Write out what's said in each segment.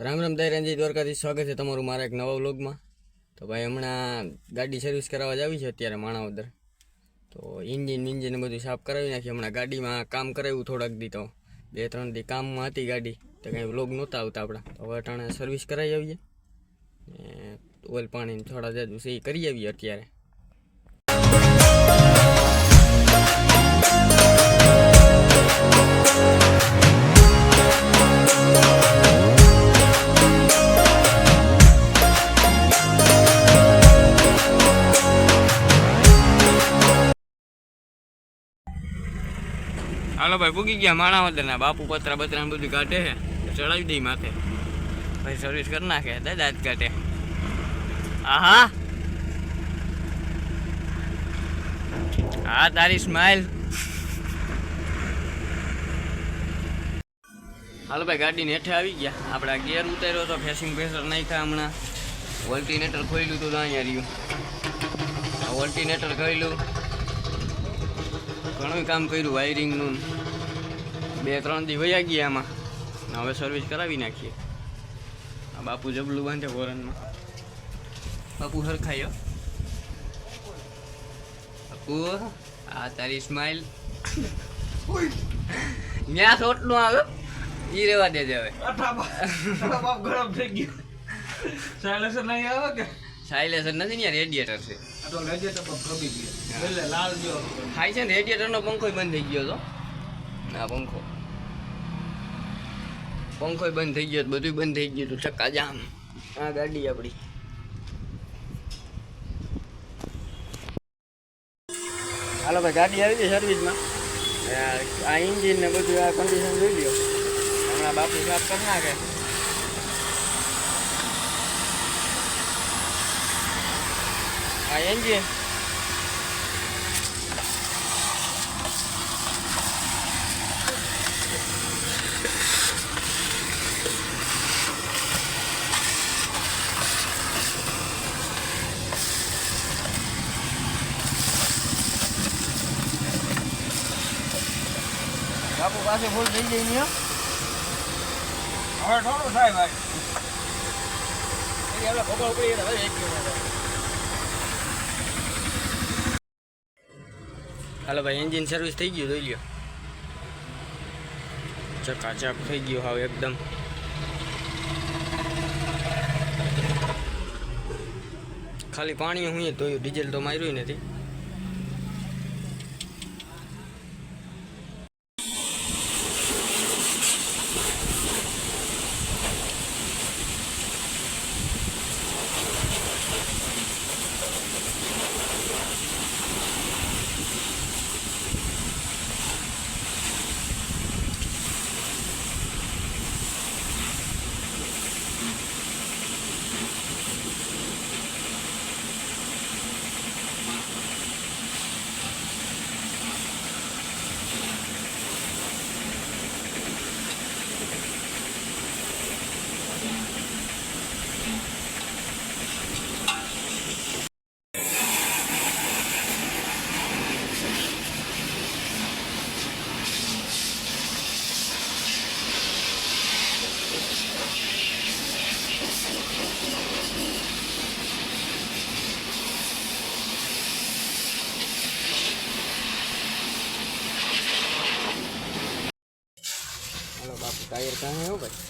રામ રામ દૈરાનજી દ્વારકાથી સ્વાગત છે તમારું મારા એક નવા વ્લોગમાં. તો ભાઈ હમણાં ગાડી સર્વિસ કરાવવા જ આવી છે અત્યારે માણાવદર. તો ઇન્જિન ઇન્જિન બધું સાફ કરાવી નાખી. હમણાં ગાડીમાં કામ કરાવ્યું થોડાક દી તો. બે, ત્રણ દી કામમાં હતી ગાડી. તો કંઈ વ્લોગ નહોતા આવતા આપણા. તો હવે અટાણે સર્વિસ કરાવી આવીએ. ઓઇલ પાણી થોડા જાજુ છે કરી આવીએ અત્યારે. ભાઈ પૂગી ગયા, માણાવદરના બાપુ પતરા બતરા બધું કાઢે છે. ચડાવી દઈ માથે. ભાઈ સર્વિસ કરી નાખે, દાદા જ કાઢે. આહા. હા, તારી સ્માઇલ હાલો ભાઈ, ગાડીને હેઠે આવી ગયા. આપણે ગેર ઉતાર્યો તો ફેસિંગ પ્રેશર નાખ્યા હમણાં. વોલ્ટિનેટર ખોલ્યું હતું અહીંયા રહ્યું. આ વોલ્ટિનેટર ખોઈલું ઘણું કામ કર્યું વાયરિંગનું બે ત્રણ દિવસ ગયા આમાં. હવે સર્વિસ કરાવી નાખીએ. આ બાપુ જબલું બાંધે વોરનમાં. બાપુ હરખાયો બાપુ આ તારી સ્માઇલ ન્યા સોટલું આવે? ઈ રેવા દેજે હવે. ગરમ થઈ ગયો. સાયલેસર નહીં આવે કે? સાયલેસર નથી ને રેડિયેટર છે. આ તો રેડિયેટર પર કબી ગયો. એટલે લાલ જો થાય છે ને રેડિયેટરનો પંખો બંધ થઈ ગયો તો. ના પંખો. પંખો બંધ થઈ ગયો બધું બંધ થઈ ગયું હતું ચક્કા જામ. આ ગાડી આપણી હાલો ભાઈ, ગાડી આવી ગઈ સર્વિસમાં આ ઇન્જિન ને બધું, આ કન્ડિશન જોઈ લ્યો. હમણાં બાપુ સાફ કરી નાખે. આ એન્જિન બાપુ પાસે ફૂલ થઈ જાય ને હવે થોડું થાય ભાઈ. આપણે હાલો ભાઈ એન્જિન સર્વિસ થઈ ગયું, જોઈ લ્યો. ચકાચક થઈ ગયું હવે એકદમ. ખાલી પાણી હું તો ડીઝલ તો માર્યું નથી. Então eu, velho.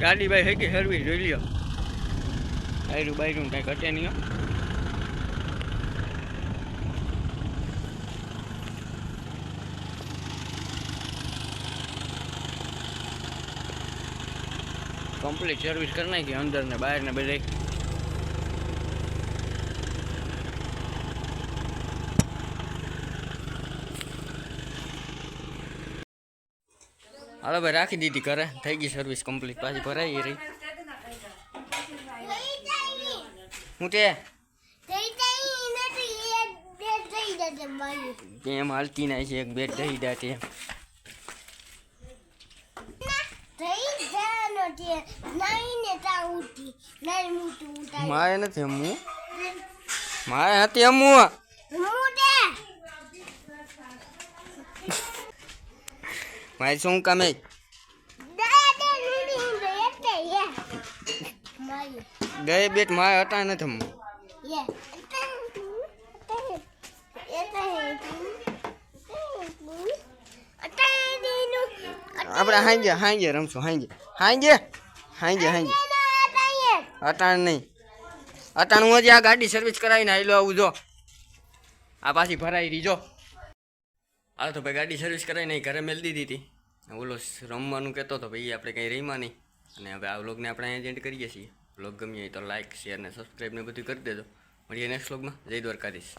ગાડી ભાઈ હકી સર્વિસ જોઈ લ્યો આયરું બાયરું, કાંઈ ઘટે નહીં હો. કમ્પ્લીટ સર્વિસ કરી નાખી અંદર ને બહાર ને બધે હાલો ભાઈ રાખી દીધી ઘરે. થઈ ગઈ સર્વિસ કમ્પ્લીટ પાછી ભરાઈ રહી. હું તે એમ હાલતી ના છે? એક બેટ દહી દાતી એમ મારે નથી હમવું મારે નથી હમવું મારે શું કામે ગયે બેટ મારે હતા નથી હમવું આપણે હાંજે હાંજે રમશું હાંજે. હાંજે? હાંજે હાંજે. અટાણ નહીં. અટાણ હું હજી આ ગાડી સર્વિસ કરાવીને આવેલો આવું જો. આ પાછી ભરાઈ રહી જો. હાલ તો ભાઈ ગાડી સર્વિસ કરાવીને નહીં ઘરે મેળ દીધી હતી. ઓલો રમવાનું કહેતો હતો, ભાઈ આપણે કંઈ રહીમાં નહીં. અને હવે આ વ્લોગને આપણે અહીંયા એજન્ટ કરીએ છીએ. વ્લોગ ગમ્યો હોય તો લાઇક શેર ને સબસ્ક્રાઈબ ને બધું કરી દેજો. મળીએ નેક્સ્ટ વ્લોગમાં જય દ્વારકાધીશ.